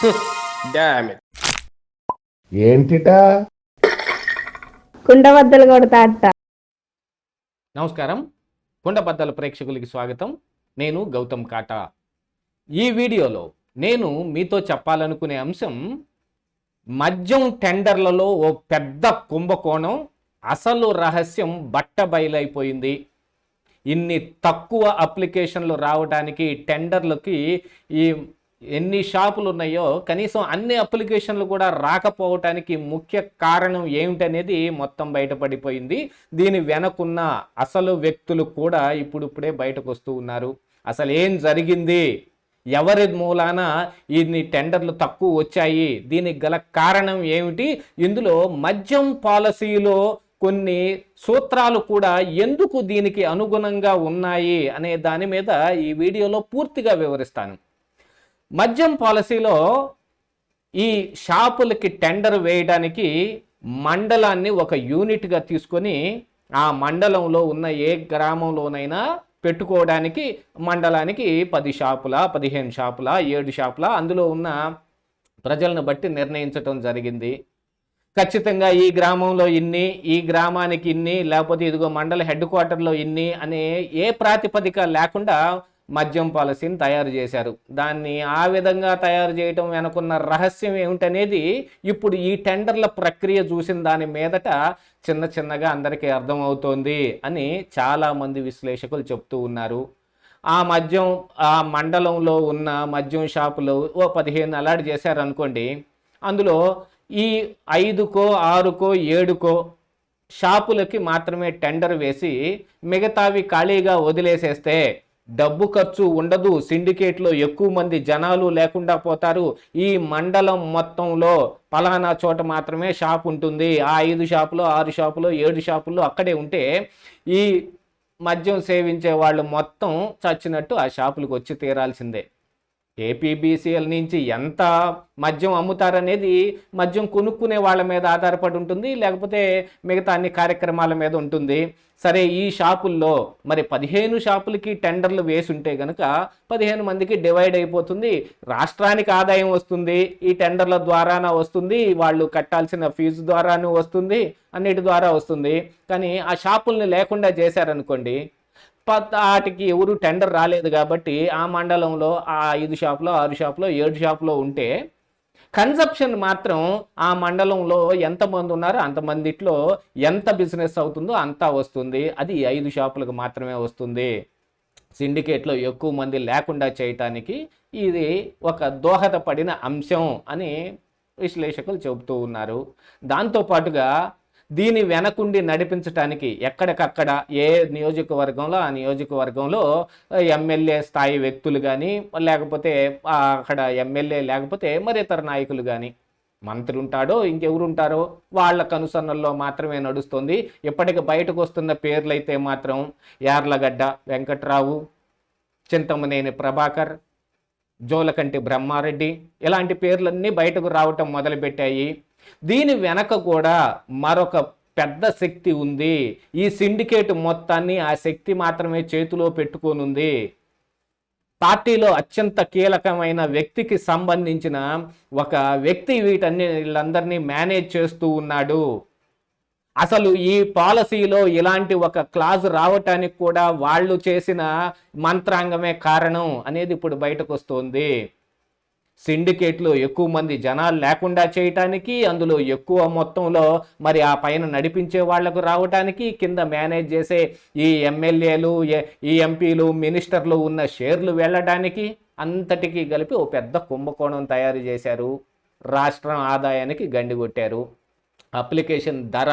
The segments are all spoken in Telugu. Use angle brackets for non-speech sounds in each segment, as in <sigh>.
<laughs> ఏంటిటా? కుండబద్దలు కొడతా అట్ట నమస్కారం. కుండబద్దల ప్రేక్షకులకి స్వాగతం. నేను గౌతమ్ కాటా. ఈ వీడియోలో నేను మీతో చెప్పాలనుకునే అంశం మద్యం టెండర్లలో ఓ పెద్ద కుంభకోణం అసలు రహస్యం బట్ట బయలైపోయింది ఇన్ని తక్కువ అప్లికేషన్లు రావడానికి టెండర్లకి ఈ ఎన్ని షాపులు ఉన్నాయో కనీసం అన్ని అప్లికేషన్లు కూడా రాకపోవటానికి ముఖ్య కారణం ఏమిటనేది మొత్తం బయటపడిపోయింది. దీని వెనకున్న అసలు వ్యక్తులు కూడా ఇప్పుడిప్పుడే బయటకు వస్తూ ఉన్నారు. అసలు ఏం జరిగింది? ఎవరి మూలాన ఇన్ని టెండర్లు తక్కువ వచ్చాయి? దీనికి గల కారణం ఏమిటి? ఇందులో మద్యం పాలసీలో కొన్ని సూత్రాలు కూడా ఎందుకు దీనికి అనుగుణంగా ఉన్నాయి అనే దాని మీద ఈ వీడియోలో పూర్తిగా వివరిస్తాను. మద్యం పాలసీలో ఈ షాపులకి టెండర్ వేయడానికి మండలాన్ని ఒక యూనిట్గా తీసుకొని ఆ మండలంలో ఉన్న ఏ గ్రామంలోనైనా పెట్టుకోవడానికి మండలానికి పది షాపుల పదిహేను షాపుల ఏడు షాపుల అందులో ఉన్న ప్రజలను బట్టి నిర్ణయించటం జరిగింది. ఖచ్చితంగా ఈ గ్రామంలో ఇన్ని ఈ గ్రామానికి ఇన్ని లేకపోతే ఇదిగో మండల హెడ్ క్వార్టర్లో ఇన్ని అనే ఏ ప్రాతిపదిక లేకుండా మద్యం పాలసీని తయారు చేశారు. దాన్ని ఆ విధంగా తయారు చేయటం వెనుకున్న రహస్యం ఏమిటనేది ఇప్పుడు ఈ టెండర్ల ప్రక్రియ చూసిన దాని మీదట చిన్న చిన్నగా అందరికీ అర్థమవుతోంది అని చాలామంది విశ్లేషకులు చెప్తూ ఉన్నారు. ఆ మద్యం ఆ మండలంలో ఉన్న మద్యం షాపులు ఓ పదిహేను అలాట్ చేశారనుకోండి అందులో ఈ ఐదుకో ఆరుకో ఏడుకో షాపులకి మాత్రమే టెండర్ వేసి మిగతావి ఖాళీగా వదిలేసేస్తే డబ్బు ఖర్చు ఉండదు. సిండికేట్లో ఎక్కువ మంది జనాలు లేకుండా పోతారు. ఈ మండలం మొత్తంలో పలానా చోట మాత్రమే షాప్ ఉంటుంది. ఆ ఐదు షాపులో ఆరు షాపులో ఏడు షాపుల్లో అక్కడే ఉంటే ఈ మద్యం సేవించే వాళ్ళు మొత్తం చచ్చినట్టు ఆ షాపులకు వచ్చి తీరాల్సిందే. ఏపీబీసీఎల్ నుంచి ఎంత మద్యం అమ్ముతారనేది మద్యం కొనుక్కునే వాళ్ళ మీద ఆధారపడి ఉంటుంది లేకపోతే మిగతా అన్ని కార్యక్రమాల మీద ఉంటుంది. సరే ఈ షాపుల్లో మరి పదిహేను షాపులకి టెండర్లు వేసి ఉంటే కనుక పదిహేను మందికి డివైడ్ అయిపోతుంది రాష్ట్రానికి ఆదాయం వస్తుంది ఈ టెండర్ల ద్వారాన వస్తుంది వాళ్ళు కట్టాల్సిన ఫీజు ద్వారాను వస్తుంది అన్నిటి ద్వారా వస్తుంది. కానీ ఆ షాపుల్ని లేకుండా చేశారనుకోండి వాటికి ఎవరు టెండర్ రాలేదు కాబట్టి ఆ మండలంలో ఆ ఐదు షాపులో ఆరు షాపులో ఏడు షాపులో ఉంటే కన్సప్షన్ మాత్రం ఆ మండలంలో ఎంతమంది ఉన్నారో అంతమందిట్లో ఎంత బిజినెస్ అవుతుందో అంతా వస్తుంది. అది ఐదు షాపులకు మాత్రమే వస్తుంది. సిండికేట్లో ఎక్కువ మంది లేకుండా చేయటానికి ఇది ఒక దోహదపడిన అంశం అని విశ్లేషకులు చెబుతూ ఉన్నారు. దాంతోపాటుగా దీని వెనకుండి నడిపించడానికి ఎక్కడికక్కడ ఏ నియోజకవర్గంలో ఆ నియోజకవర్గంలో ఎమ్మెల్యే స్థాయి వ్యక్తులు కానీ లేకపోతే అక్కడ ఎమ్మెల్యే లేకపోతే మరి ఇతర నాయకులు కానీ మంత్రి ఉంటాడో ఇంకెవరు ఉంటారో వాళ్ళ కనుసన్నల్లో మాత్రమే నడుస్తుంది. ఇప్పటికి బయటకు వస్తున్న పేర్లైతే మాత్రం యార్లగడ్డ వెంకట్రావు చింతమనేని ప్రభాకర్ జోలకంటి బ్రహ్మారెడ్డి ఇలాంటి పేర్లన్నీ బయటకు రావటం మొదలుపెట్టాయి. దీని వెనక కూడా మరొక పెద్ద శక్తి ఉంది. ఈ సిండికేట్ మొత్తాన్ని ఆ శక్తి మాత్రమే చేతిలో పెట్టుకోనుంది. పార్టీలో అత్యంత కీలకమైన వ్యక్తికి సంబంధించిన ఒక వ్యక్తి వీటన్ని వీళ్ళందరినీ మేనేజ్ చేస్తూ ఉన్నాడు. అసలు ఈ పాలసీలో ఇలాంటి ఒక క్లాజ్ రావటానికి కూడా వాళ్ళు చేసిన మంత్రాంగమే కారణం అనేది ఇప్పుడు బయటకు వస్తుంది సిండికేట్లు ఎక్కువ మంది జనాలు లేకుండా చేయటానికి అందులో ఎక్కువ మొత్తంలో మరి ఆ పైన నడిపించే వాళ్ళకు రావటానికి కింద మేనేజ్ చేసే ఈ ఎమ్మెల్యేలు ఈ ఎంపీలు మినిస్టర్లు ఉన్న షేర్లు వెళ్ళడానికి అంతటికీ కలిపి ఓ పెద్ద కుంభకోణం తయారు చేశారు. రాష్ట్రం ఆదాయానికి గండి కొట్టారు. అప్లికేషన్ ధర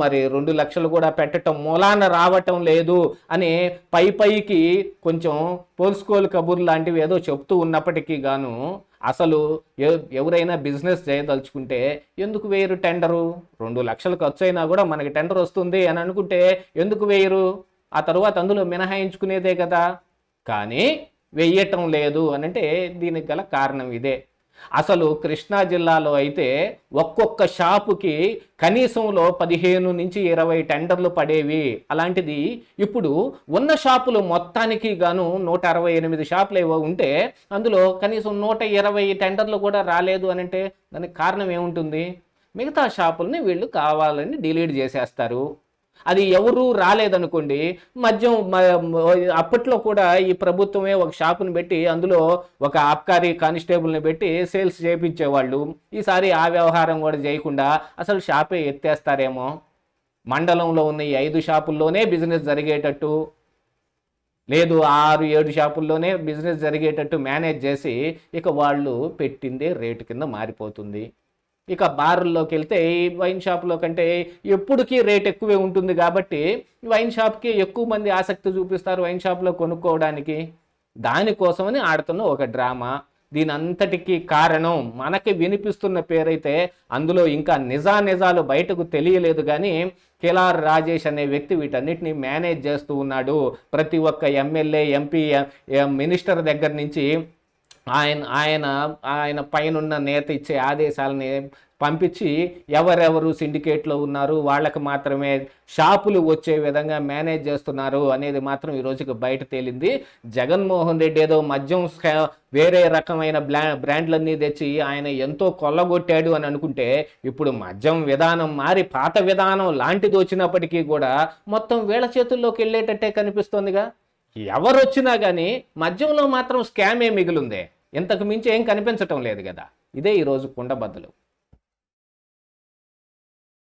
మరి రెండు లక్షలు కూడా పెట్టడం మూలాన రావటం లేదు అని పై పైకి కొంచెం పోల్స్కోల్ కబుర్లు లాంటివి ఏదో చెప్తూ ఉన్నప్పటికీ గాను అసలు ఎవరైనా బిజినెస్ చేయదలుచుకుంటే ఎందుకు వేయరు టెండరు? రెండు లక్షలు ఖర్చు అయినా కూడా మనకి టెండర్ వస్తుంది అని అనుకుంటే ఎందుకు వేయరు? ఆ తర్వాత అందులో మినహాయించుకునేదే కదా. కానీ వెయ్యటం లేదు అని అంటే దీనికి గల కారణం ఇదే. అసలు కృష్ణా జిల్లాలో అయితే ఒక్కొక్క షాపుకి కనీసంలో పదిహేను నుంచి ఇరవై టెండర్లు పడేవి. అలాంటిది ఇప్పుడు ఉన్న షాపులు మొత్తానికి గాను నూట అరవై ఎనిమిది షాపులు ఏవో ఉంటే అందులో కనీసం నూట ఇరవై టెండర్లు కూడా రాలేదు అని అంటే దానికి కారణం ఏముంటుంది? మిగతా షాపుల్ని వీళ్ళు కావాలని డిలీట్ చేసేస్తారు. అది ఎవరు రాలేదనుకోండి మద్యం అప్పట్లో కూడా ఈ ప్రభుత్వమే ఒక షాపుని పెట్టి అందులో ఒక ఆబ్కారీ కానిస్టేబుల్ని పెట్టి సేల్స్ చేయించేవాళ్ళు ఈసారి ఆ వ్యవహారం కూడా చేయకుండా అసలు షాపే ఎత్తేస్తారేమో? మండలంలో ఉన్న ఈ ఐదు షాపుల్లోనే బిజినెస్ జరిగేటట్టు లేదు ఆరు ఏడు షాపుల్లోనే బిజినెస్ జరిగేటట్టు మేనేజ్ చేసి ఇక వాళ్ళు పెట్టిందే రేటు కింద మారిపోతుంది. ఇక బార్ల్లోకి వెళ్తే వైన్ షాప్లో కంటే ఎప్పుడుకి రేట్ ఎక్కువే ఉంటుంది కాబట్టి వైన్ షాప్కి ఎక్కువ మంది ఆసక్తి చూపిస్తారు వైన్ షాప్లో కొనుక్కోవడానికి. దానికోసమని ఆడుతున్న ఒక డ్రామా. దీని అంతటికీ కారణం మనకి వినిపిస్తున్న పేరైతే అందులో ఇంకా నిజా నిజాలు బయటకు తెలియలేదు కానీ కిలార్ రాజేష్ అనే వ్యక్తి వీటన్నిటిని మేనేజ్ చేస్తూ ఉన్నాడు. ప్రతి ఒక్క ఎమ్మెల్యే ఎంపీ మినిస్టర్ దగ్గర నుంచి ఆయన ఆయన ఆయన పైనున్న నేత ఇచ్చే ఆదేశాలని పంపించి ఎవరెవరు సిండికేట్లో ఉన్నారు వాళ్ళకి మాత్రమే షాపులు వచ్చే విధంగా మేనేజ్ చేస్తున్నారు అనేది మాత్రం ఈ రోజుకి బయట తేలింది. జగన్మోహన్ రెడ్డి ఏదో మద్యం స్కా- వేరే రకమైన బ్లా బ్రాండ్లన్నీ తెచ్చి ఆయన ఎంతో కొల్లగొట్టాడు అని అనుకుంటే ఇప్పుడు మద్యం విధానం మారి పాత విధానం లాంటిది వచ్చినప్పటికీ కూడా మొత్తం వీళ్ళ చేతుల్లోకి వెళ్ళేటట్టే కనిపిస్తోందిగా. ఎవరు వచ్చినా కానీ మద్యంలో మాత్రం స్కామే మిగిలిందే. ఇంతకు మించి ఏం కనిపించటం లేదు కదా ఇదే ఈరోజు కుండబద్దలు